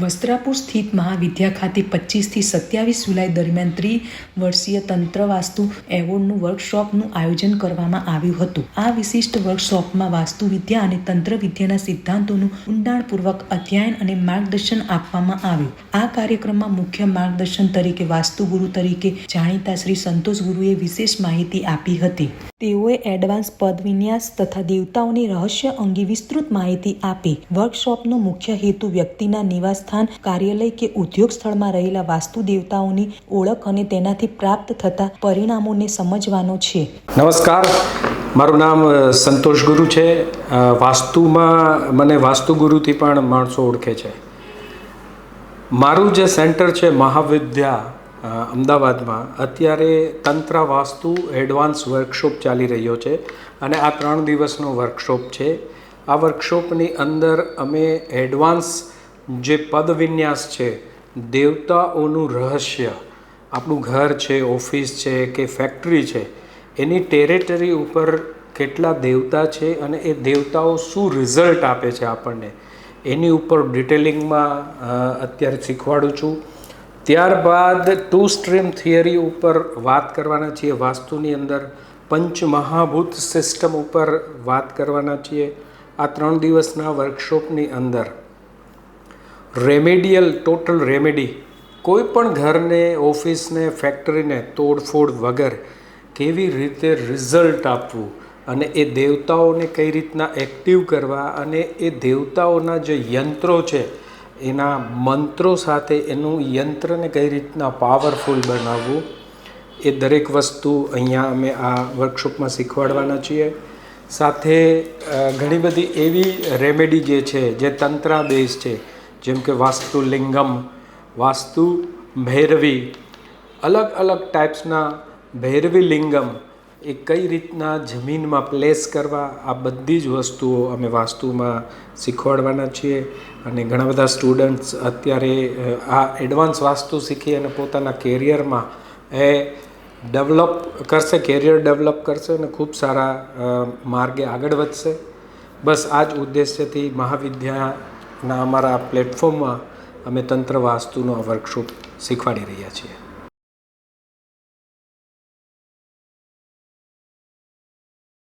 વસ્ત્રાપુર સ્થિત મહાવિદ્યા ખાતે પચીસથી સત્યાવીસ જુલાઈ દરમિયાન ત્રિવર્ષીય તંત્ર વાસ્તુ એવોર્ડનું વર્કશોપનું આયોજન કરવામાં આવ્યું હતું. આ વિશિષ્ટ વર્કશોપમાં વાસ્તુવિદ્યા અને તંત્રવિદ્યાના સિદ્ધાંતોનું ઊંડાણપૂર્વક અધ્યયન અને માર્ગદર્શન આપવામાં આવ્યું. આ કાર્યક્રમમાં મુખ્ય માર્ગદર્શન તરીકે વાસ્તુગુરુ તરીકે જાણીતા શ્રી સંતોષ ગુરુએ વિશેષ માહિતી આપી હતી. તેઓએ એડવાન્સ પદ વિન્યાસ તથા દેવતાઓની રહસ્ય અંગે વિસ્તૃત માહિતી આપી. વર્કશોપનો મુખ્ય હેતુ વ્યક્તિના નિવાસસ્થાન કાર્યાલય કે ઉદ્યોગ સ્થળમાં રહેલા વાસ્તુ દેવતાઓની ઓળખ અને તેનાથી પ્રાપ્ત થતા પરિણામોને સમજવાનો છે. નમસ્કાર. મારું નામ સંતોષ ગુરુ છે. વાસ્તુમાં મને વાસ્તુ ગુરુથી પણ માણસો ઓળખે છે. મારું જે સેન્ટર છે મહાવિદ્યા અમદાવાદમાં, અત્યારે તંત્ર વાસ્તુ એડવાન્સ વર્કશોપ ચાલી રહ્યો છે અને આ ત્રણ દિવસનો વર્કશોપ છે. આ વર્કશોપની અંદર અમે એડવાન્સ જે પદ વિન્યાસ છે, દેવતાઓનું રહસ્ય, આપણું ઘર છે, ઓફિસ છે કે ફેક્ટરી છે, એની ટેરેટરી ઉપર કેટલા દેવતા છે અને એ દેવતાઓ શું રિઝલ્ટ આપે છે આપણને, એની ઉપર ડિટેલિંગમાં અત્યારે શીખવાડું છું. ત્યારબાદ ટુ સ્ટ્રીમ થિયરી ઉપર વાત કરવાના છીએ વાસ્તુની અંદર પંચમહાભૂત સિસ્ટમ ઉપર વાત કરવાના છીએ. આ ત્રણ દિવસના વર્કશોપની અંદર રેમેડિયલ, ટોટલ રેમેડી કોઈ પણ ઘરને, ઓફિસને, ફેક્ટરીને તોડફોડ વગર કેવી રીતે રિઝલ્ટ આપવું અને એ દેવતાઓને કઈ રીતના એક્ટિવ કરવા અને એ દેવતાઓના જે યંત્રો છે, એના મંત્રો સાથે એનું યંત્રને કઈ રીતના પાવરફુલ બનાવવું, એ દરેક વસ્તુ અહીંયા અમે આ વર્કશોપમાં શીખવાડવાના છીએ. સાથે ઘણી બધી એવી રેમેડી જે છે, જે તંત્રા બેઝ છે જેમ કે વાસ્તુ લિંગમ, વાસ્તુ ભૈરવી, અલગ અલગ ટાઈપ્સના ભૈરવી લિંગમ એ કઈ રીતના જમીનમાં પ્લેસ કરવા, આ બધી જ વસ્તુઓ અમે વાસ્તુમાં શીખવાડવાના છીએ. અને ઘણા બધા સ્ટુડન્ટ્સ અત્યારે આ એડવાન્સ વાસ્તુ શીખી અને પોતાના કેરિયરમાં એ ડેવલપ કરશે કેરિયર ડેવલપ કરશે અને ખૂબ સારા માર્ગે આગળ વધશે. બસ આ જ ઉદ્દેશ્યથી મહાવિદ્યાના અમારા પ્લેટફોર્મમાં અમે તંત્ર વાસ્તુનો વર્કશોપ શીખવાડી રહ્યા છીએ.